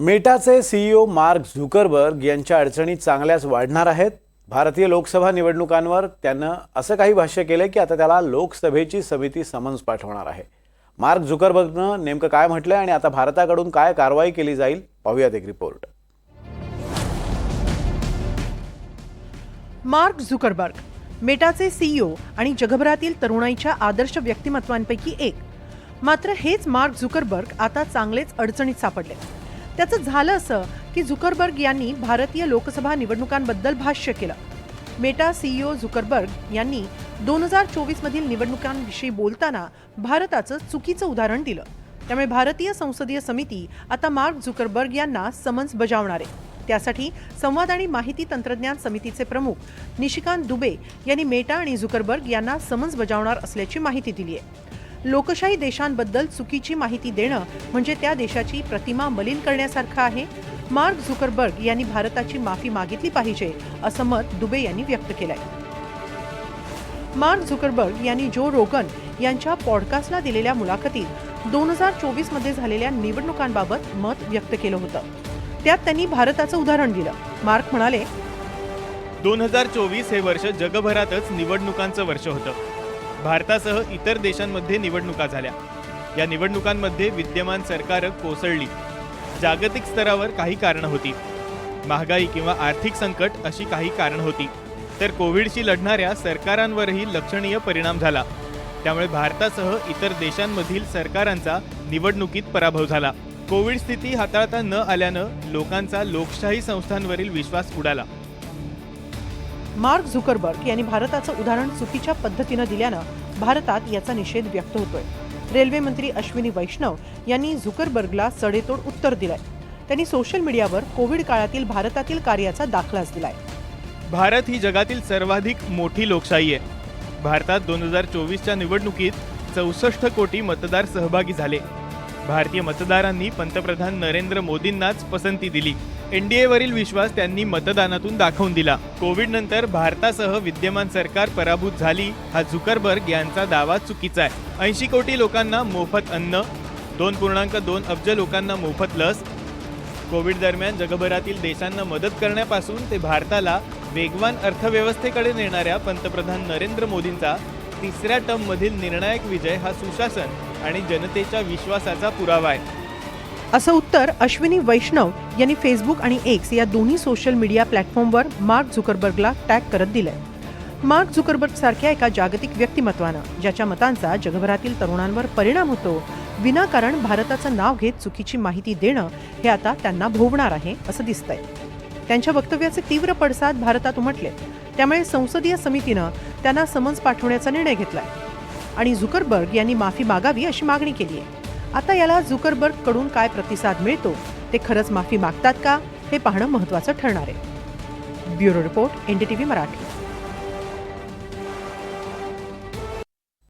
मेटाचे CEO mark Zuckerberg यांच्या अडचणी चांगल्याच वाढणार आहेत. भारतीय लोकसभा निवडणुकांवर त्यानं असं काही भाष्य केलं की आता त्याला लोकसभेची समिती समन्स पाठवणार आहे. मार्क झुकरबर्गनं नेमकं काय म्हटलंय आणि आता भारताकडून काय कारवाई केली जाईल? पाहूयात एक रिपोर्ट. मार्क झुकरबर्ग मेटाचे सीईओ आणि जगभरातील तरुणाईच्या आदर्श व्यक्तिमत्वांपैकी एक. मात्र हेच मार्क झुकरबर्ग आता चांगलेच अडचणीत सापडले त्याचं झालं असं की झुकरबर्ग यांनी भारतीय लोकसभा निवडणुकांबद्दल भाष्य केलं. मेटा सीईओ झुकरबर्ग यांनी दोन हजार चोवीस मधील निवडणुकांविषयी बोलताना भारताचं चुकीचं उदाहरण दिलं. त्यामुळे भारतीय संसदीय समिती आता मार्क झुकरबर्ग यांना समन्स बजावणार. आहे त्यासाठी संवाद आणि माहिती तंत्रज्ञान समितीचे प्रमुख निशिकांत दुबे यांनी मेटा आणि झुकरबर्ग यांना समन्स बजावणार असल्याची माहिती दिली आहे लोकशाही देशांबद्दल चुकीची माहिती देणं म्हणजे त्या देशाची प्रतिमा मलिन करण्यासारखं आहे? मार्क झुकरबर्ग यांनी भारताची माफी मागितली पाहिजे असं मत दुबे यांनी व्यक्त केलंय. मार्क झुकरबर्ग यांनी जो रोगन यांच्या पॉडकास्टला दिलेल्या मुलाखतीत दोन हजार चोवीसमध्ये झालेल्या निवडणुकांबाबत मत व्यक्त केलं होतं. त्यात त्यांनी भारताचं उदाहरण दिलं. मार्क म्हणाले दोन हजार चोवीस हे वर्ष जगभरातच निवडणुकांचं वर्ष होतं. भारतासह इतर देशांमध्ये निवडणुका झाल्या. या निवडणुकांमध्ये विद्यमान सरकारं कोसळली. जागतिक स्तरावर काही कारणं होती. महागाई किंवा आर्थिक संकट अशी काही कारणं होती. तर कोविडशी लढणाऱ्या सरकारांवरही लक्षणीय परिणाम झाला. त्यामुळे भारतासह इतर देशांमधील सरकारांचा निवडणुकीत पराभव झाला. कोविड स्थिती हाताळता न आल्यानं लोकांचा लोकशाही संस्थांवरील विश्वास उडाला. मार्क झुकरबर्ग यांनी भारताचं उदाहरण चुकीच्या पद्धतीनं दिल्यानं भारतात याचा निषेध व्यक्त होतोय. रेल्वे मंत्री अश्विनी वैष्णव यांनी झुकरबर्गला सडेतोड उत्तर दिलंय. त्यांनी सोशल मीडियावर कोविड काळातील भारतातील कार्याचा दाखलाच दिलाय. भारत ही जगातील सर्वाधिक मोठी लोकशाही आहे. भारतात दोन हजार चोवीसच्या निवडणुकीत चौसष्ट कोटी मतदार सहभागी झाले. भारतीय मतदारांनी पंतप्रधान नरेंद्र मोदींनाच पसंती दिली. एनडीएवरील विश्वास त्यांनी मतदानातून दाखवून दिला. कोविड नंतर भारतासह विद्यमान सरकार पराभूत झाली हा झुकरबर्ग यांचा दावा चुकीचा आहे. ऐंशी कोटी लोकांना मोफत अन्न दोन पूर्णांक दोन अब्ज लोकांना मोफत लस. कोविड दरम्यान जगभरातील देशांना मदत करण्यापासून ते भारताला वेगवान अर्थव्यवस्थेकडे नेणाऱ्या पंतप्रधान नरेंद्र मोदींचा तिसऱ्या टर्ममधील निर्णायक विजय हा सुशासन आणि जनतेच्या विश्वासाचा पुरावा आहे. असं उत्तर अश्विनी वैष्णव यांनी फेसबुक आणि एक्स या दोन्ही सोशल मीडिया प्लॅटफॉर्मवर मार्क झुकरबर्गला टॅग करत दिलंय. मार्क झुकरबर्ग सारख्या एका जागतिक व्यक्तिमत्वानं ज्याच्या मतांचा जगभरातील तरुणांवर परिणाम होतो विनाकारण भारताचं नाव घेत चुकीची माहिती देणं हे आता त्यांना भोवणार आहे असं दिसतंय. त्यांच्या वक्तव्याचे तीव्र पडसाद भारतात उमटले. त्यामुळे संसदीय समितीनं त्यांना समन्स पाठवण्याचा निर्णय घेतलाय. आणि झुकरबर्ग यांनी माफी मागावी अशी मागणी केली आहे. आता याला झुकरबर्गकडून काय प्रतिसाद मिळतो ते खरंच माफी मागतात का हे पाहणं महत्त्वाचं ठरणार आहे. Bureau report NDTV Marathi.